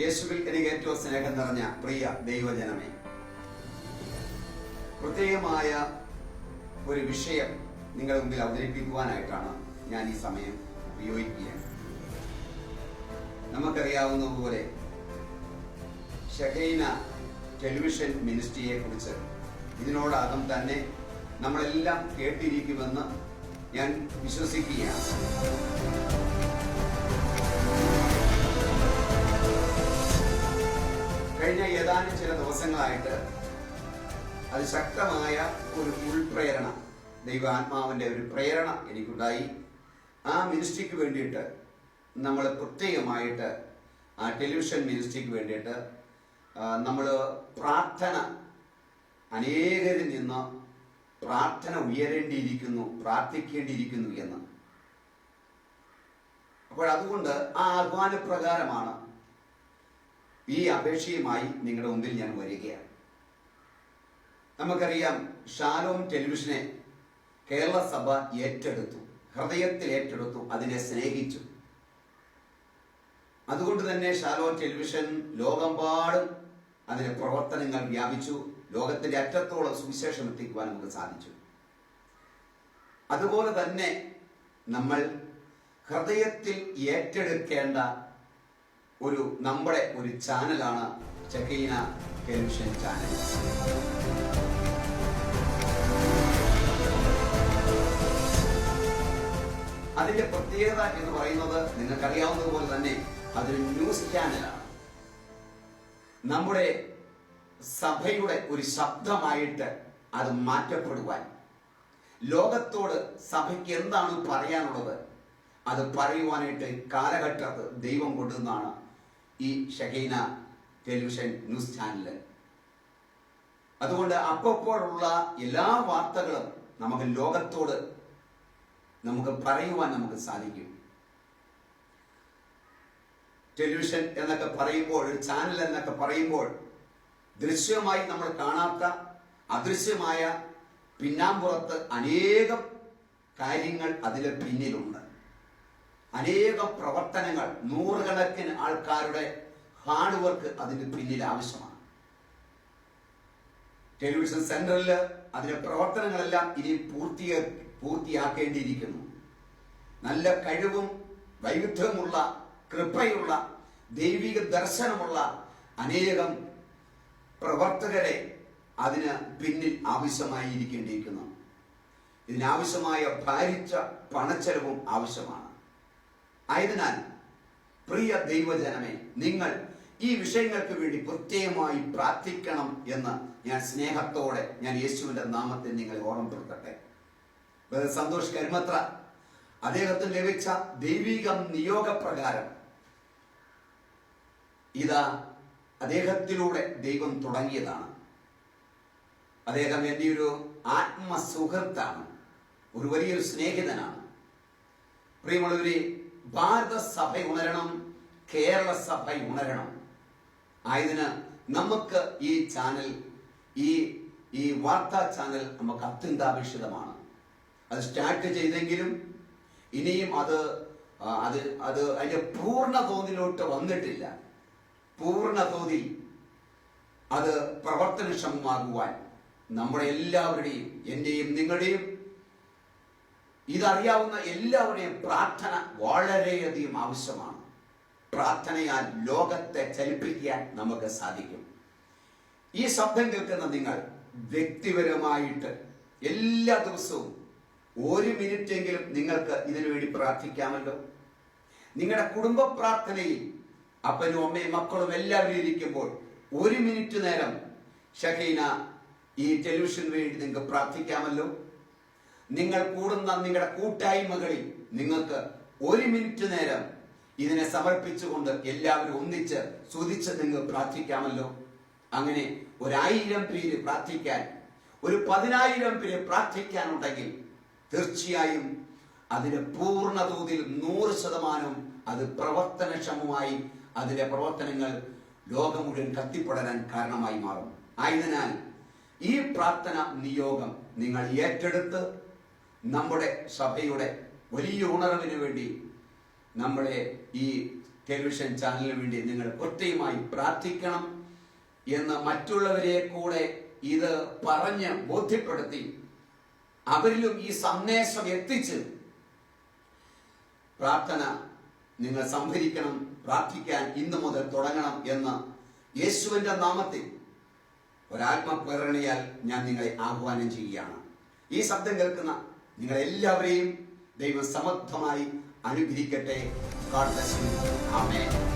യേശുവിൽ എനിക്ക് ഏറ്റവും സ്നേഹം നിറഞ്ഞ പ്രിയ ദൈവജനമേ പ്രത്യേകമായ ഒരു വിഷയം നിങ്ങളുടെ മുമ്പിൽ അവതരിപ്പിക്കുവാനായിട്ടാണ് ഞാൻ ഈ സമയം ഉപയോഗിക്കുന്നത് നമുക്കറിയാവുന്ന പോലെ ഷഹൈന ടെലിവിഷൻ മിനിസ്ട്രിയെ കുറിച്ച് ഇതിനോടകം തന്നെ നമ്മളെല്ലാം കേട്ടിരിക്കുമെന്ന് ഞാൻ വിശ്വസിക്കുകയാണ്. കഴിഞ്ഞ ഏതാനും ചില ദിവസങ്ങളായിട്ട് അതിശക്തമായ ഒരു ഉൾപ്രേരണ ദൈവാത്മാവിന്റെ ഒരു പ്രേരണ എനിക്കുണ്ടായി. ആ മിനിസ്ട്രിക്ക് വേണ്ടിയിട്ട് നമ്മൾ പ്രത്യേകമായിട്ട് ആ ടെലിവിഷൻ മിനിസ്ട്രിക്ക് വേണ്ടിയിട്ട് നമ്മൾ പ്രാർത്ഥന അനേകരിൽ നിന്ന് പ്രാർത്ഥന ഉയരേണ്ടിയിരിക്കുന്നു പ്രാർത്ഥിക്കേണ്ടിയിരിക്കുന്നു എന്ന്. അപ്പോൾ അതുകൊണ്ട് ആ ആഹ്വാനപ്രകാരമാണ് ഈ അപേക്ഷയുമായി നിങ്ങളുടെ മുമ്പിൽ ഞാൻ വരികയാണ്. നമുക്കറിയാം ഷാലോം ടെലിവിഷനെ കേരള സഭ ഏറ്റെടുത്തു ഹൃദയത്തിൽ ഏറ്റെടുത്തു അതിനെ സ്നേഹിച്ചു. അതുകൊണ്ട് തന്നെ ഷാലോം ടെലിവിഷൻ ലോകമ്പാടും അതിന്റെ പ്രവർത്തനങ്ങൾ വ്യാപിച്ചു ലോകത്തിന്റെ അറ്റത്തോളം സുവിശേഷം എത്തിക്കുവാൻ നമുക്ക് സാധിച്ചു. അതുപോലെ തന്നെ നമ്മൾ ഹൃദയത്തിൽ ഏറ്റെടുക്കേണ്ട ഒരു നമ്മുടെ ഒരു ചാനലാണ് ചക്കീന ടെലിവിഷൻ ചാനൽ. അതിന്റെ പ്രത്യേകത എന്ന് പറയുന്നത് നിങ്ങൾക്കറിയാവുന്നതുപോലെ തന്നെ അതൊരു ന്യൂസ് ചാനലാണ് നമ്മുടെ സഭയുടെ ഒരു ശബ്ദമായിട്ട് അത് മാറ്റപ്പെടുവാൻ ലോകത്തോട് സഭയ്ക്ക് എന്താണ് പറയാനുള്ളത്? അത് പറയുവാനായിട്ട് കാലഘട്ടത്ത് ദൈവം കൊണ്ടുവന്നാണ് ഈ ഷഹീന ടെലിവിഷൻ ന്യൂസ് ചാനൽ. അതുകൊണ്ട് അപ്പോഴുള്ള എല്ലാ വാർത്തകളും നമുക്ക് ലോകത്തോട് നമുക്ക് പറയുവാൻ നമുക്ക് സാധിക്കും. ടെലിവിഷൻ എന്നൊക്കെ പറയുമ്പോൾ ഒരു ചാനൽ എന്നൊക്കെ പറയുമ്പോൾ ദൃശ്യമായി നമ്മൾ കാണാത്ത അദൃശ്യമായ പിന്നാമ്പുറത്ത് അനേകം കാര്യങ്ങൾ അതിലെ പിന്നിലുണ്ട്. അനേകം പ്രവർത്തനങ്ങൾ നൂറുകണക്കിന് ആൾക്കാരുടെ ഹാർഡ് വർക്ക് അതിന് പിന്നിൽ ആവശ്യമാണ്. ടെലിവിഷൻ സെന്ററിൽ അതിന്റെ പ്രവർത്തനങ്ങളെല്ലാം ഇനി പൂർത്തിയ പൂർത്തിയാക്കേണ്ടിയിരിക്കുന്നു. നല്ല കഴിവും വൈവിധ്യമുള്ള കൃപയുള്ള ദൈവിക ദർശനമുള്ള അനേകം പ്രവർത്തകരെ അതിന് പിന്നിൽ ആവശ്യമായിരിക്കേണ്ടിയിരിക്കുന്നു. ഇതിനാവശ്യമായ ഭാരിച്ച പണച്ചെലവും ആവശ്യമാണ്. ആയതിനാൽ പ്രിയ ദൈവജനമേ നിങ്ങൾ ഈ വിഷയങ്ങൾക്ക് വേണ്ടി പ്രത്യേകമായി പ്രാർത്ഥിക്കണം എന്ന് ഞാൻ സ്നേഹത്തോടെ ഞാൻ യേശുവിന്റെ നാമത്തിൽ നിങ്ങളെ ഓർമ്മപ്പെടുത്തട്ടെ. സന്തോഷ് കരുമത്ര അദ്ദേഹത്തിന് ലഭിച്ച ദൈവിക നിയോഗപ്രകാരം ഇതാ അദ്ദേഹത്തിലൂടെ ദൈവം തുടങ്ങിയതാണ്. അദ്ദേഹം എന്റെ ഒരു ആത്മസുഹൃത്താണ് ഒരു വലിയൊരു സ്നേഹിതനാണ്. പ്രിയമുള്ളവരെ ഭാരത സഭ ഉണരണം കേരള സഭ ഉണരണം. ആയതിന് നമുക്ക് ഈ ചാനൽ ഈ ഈ വാർത്താ ചാനൽ നമുക്ക് അത്യന്താപേക്ഷിതമാണ്. അത് സ്റ്റാർട്ട് ചെയ്തെങ്കിലും ഇനിയും അത് അത് അത് അതിന്റെ പൂർണ തോതിലോട്ട് വന്നിട്ടില്ല. പൂർണ തോതിൽ അത് പ്രവർത്തനക്ഷമമാകുവാൻ നമ്മുടെ എല്ലാവരുടെയും എന്റെയും നിങ്ങളുടെയും ഇതറിയാവുന്ന എല്ലാവരുടെയും പ്രാർത്ഥന വളരെയധികം ആവശ്യമാണ്. പ്രാർത്ഥനയാൽ ലോകത്തെ ചലിപ്പിക്കാൻ നമുക്ക് സാധിക്കും. ഈ ശബ്ദം കേൾക്കുന്ന നിങ്ങൾ വ്യക്തിപരമായിട്ട് എല്ലാ ദിവസവും ഒരു മിനിറ്റ് എങ്കിലും നിങ്ങൾക്ക് ഇതിനു വേണ്ടി പ്രാർത്ഥിക്കാമല്ലോ. നിങ്ങളുടെ കുടുംബ പ്രാർത്ഥനയിൽ അപ്പനും അമ്മയും മക്കളും എല്ലാവരും ഇരിക്കുമ്പോൾ ഒരു മിനിറ്റ് നേരം ഷഹീന ഈ ടെലിവിഷന് വേണ്ടി നിങ്ങൾക്ക് പ്രാർത്ഥിക്കാമല്ലോ. നിങ്ങൾ കൂടുന്ന നിങ്ങളുടെ കൂട്ടായ്മകളിൽ നിങ്ങൾക്ക് ഒരു മിനിറ്റ് നേരം ഇതിനെ സമർപ്പിച്ചുകൊണ്ട് എല്ലാവരും ഒന്നിച്ച് സ്തുതിച്ച് നിങ്ങൾ പ്രാർത്ഥിക്കാമല്ലോ. അങ്ങനെ ഒരായിരം പേര് പ്രാർത്ഥിക്കാൻ ഒരു പതിനായിരം പേര് പ്രാർത്ഥിക്കാനുണ്ടെങ്കിൽ തീർച്ചയായും അതിന് പൂർണ തോതിൽ നൂറ് ശതമാനം അത് പ്രവർത്തനക്ഷമമായി അതിന്റെ പ്രവർത്തനങ്ങൾ ലോകം മുഴുവൻ കത്തിപ്പടരാൻ കാരണമായി മാറും. ആയതിനാൽ ഈ പ്രാർത്ഥന നിയോഗം നിങ്ങൾ ഏറ്റെടുത്ത് നമ്മുടെ സഭയുടെ വലിയ ഉണർവിന് വേണ്ടി നമ്മളെ ഈ ടെലിവിഷൻ ചാനലിന് വേണ്ടി നിങ്ങൾ ഒറ്റയുമായി പ്രാർത്ഥിക്കണം എന്ന് മറ്റുള്ളവരെ കൂടെ ഇത് പറഞ്ഞ് ബോധ്യപ്പെടുത്തി അവരിലും ഈ സന്ദേശം എത്തിച്ച് പ്രാർത്ഥന നിങ്ങൾ സംഭരിക്കണം പ്രാർത്ഥിക്കാൻ ഇന്നു മുതൽ തുടങ്ങണം എന്ന് യേശുവിന്റെ നാമത്തിൽ ഒരാത്മപ്രേരണയാൽ ഞാൻ നിങ്ങളെ ആഹ്വാനം ചെയ്യുകയാണ്. ഈ ശബ്ദം കേൾക്കുന്ന നിങ്ങളെല്ലാവരെയും ദൈവം സമർത്ഥമായി അനുഗ്രഹിക്കട്ടെ you. Amen.